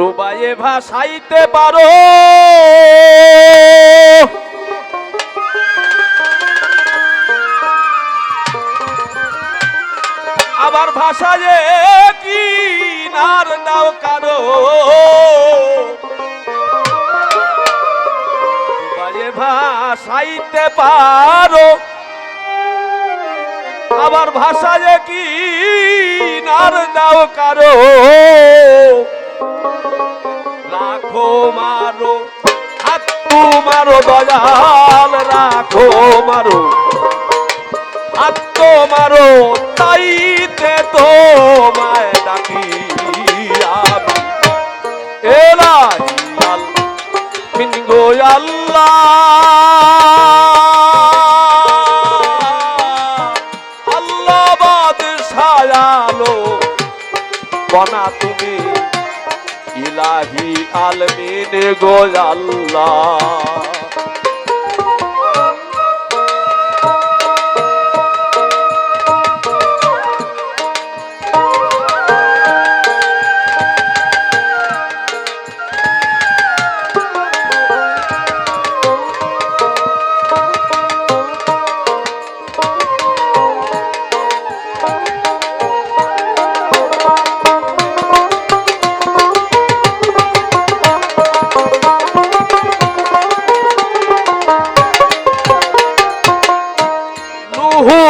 ডুবাইয়ে ভাসাইতে পারো। আবার ভাষায় কি নার দাও কারও। ভাসাইতে পারো। আবার ভাষায় কি নার দাও কারও। রাখো মারো, হাত মারো, দয়াল রাখো মারো। হাত মারো, তাইতে তো মায় ডাকি আমি। এলাই মিন গো আল্লাহ। আলমিন গো আল্লাহ।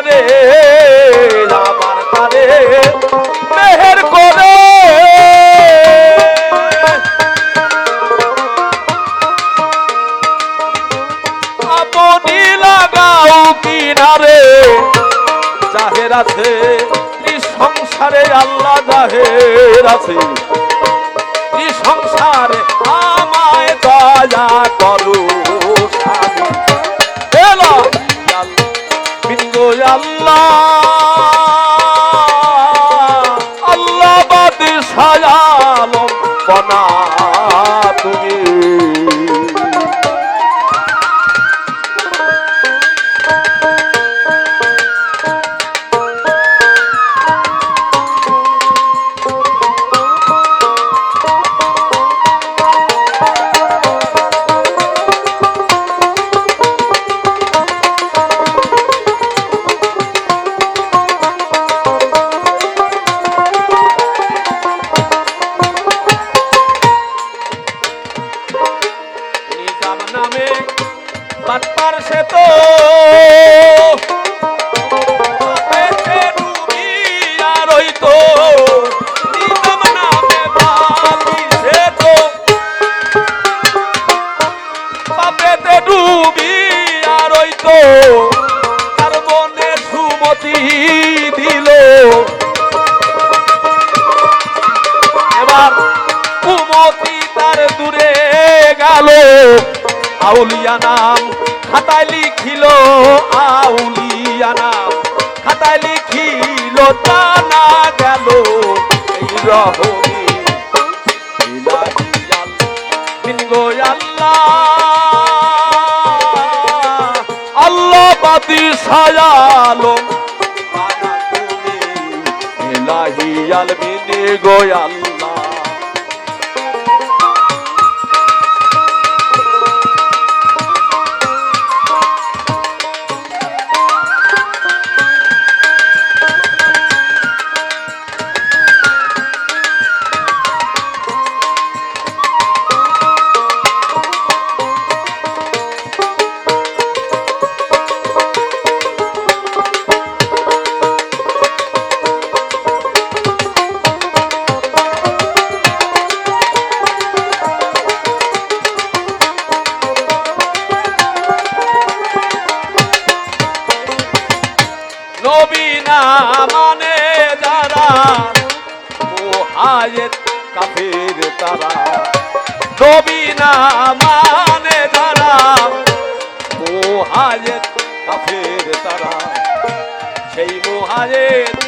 কিনারে আমার তারে মেহের করে। আপনি লাগাও কিনারে, জাহের আছে সংসারে আল্লাহ জাহের আছে। সংসারে আমায় দয়া করো। আল্লাহ বনা তুমি। সুমতি দিল। এবার কুমতি তার দূরে গেল। আউলিয়া নাম খাতায় লিখিল, আউলিয়া নাম খাতায় লিখিল তা না গেল এই রহমি আল্লাহ। বাদি সায়ালো না মানে যারা কাফের তারা। নবী না মানে তারা। মোহাজের কাফের তারা। সেই মুহায়েত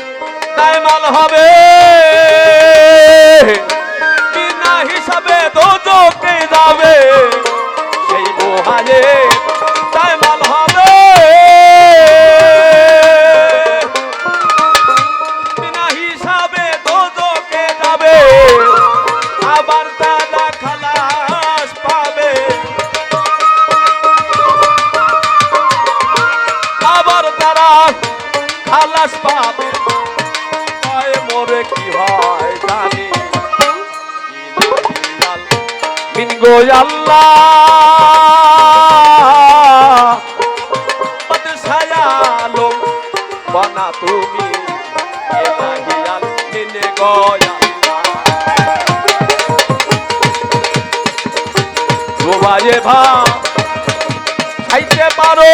দায়মাল হবে। বিনা হিসাবে দোজকে গো আল্লাহ। সায়ালো বানা তুমি এলাহিয়াল গো আল্লাহ। রোবায়ে ভা খাইতে পারো।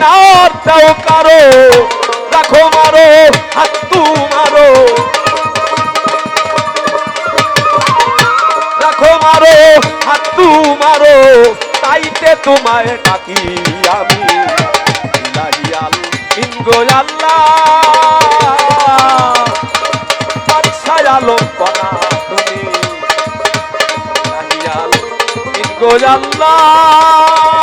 নার দাও কারও, রাখো মারো, হাত তু মারো। রাখো মারো, হাত তু মারো, তাইতে তোমায় ডাকি আমি। ইলাহিয়াল ইনগো আল্লাহ বাদশাহ আলম বনা তুমি ইলাহিয়াল ইনগো আল্লাহ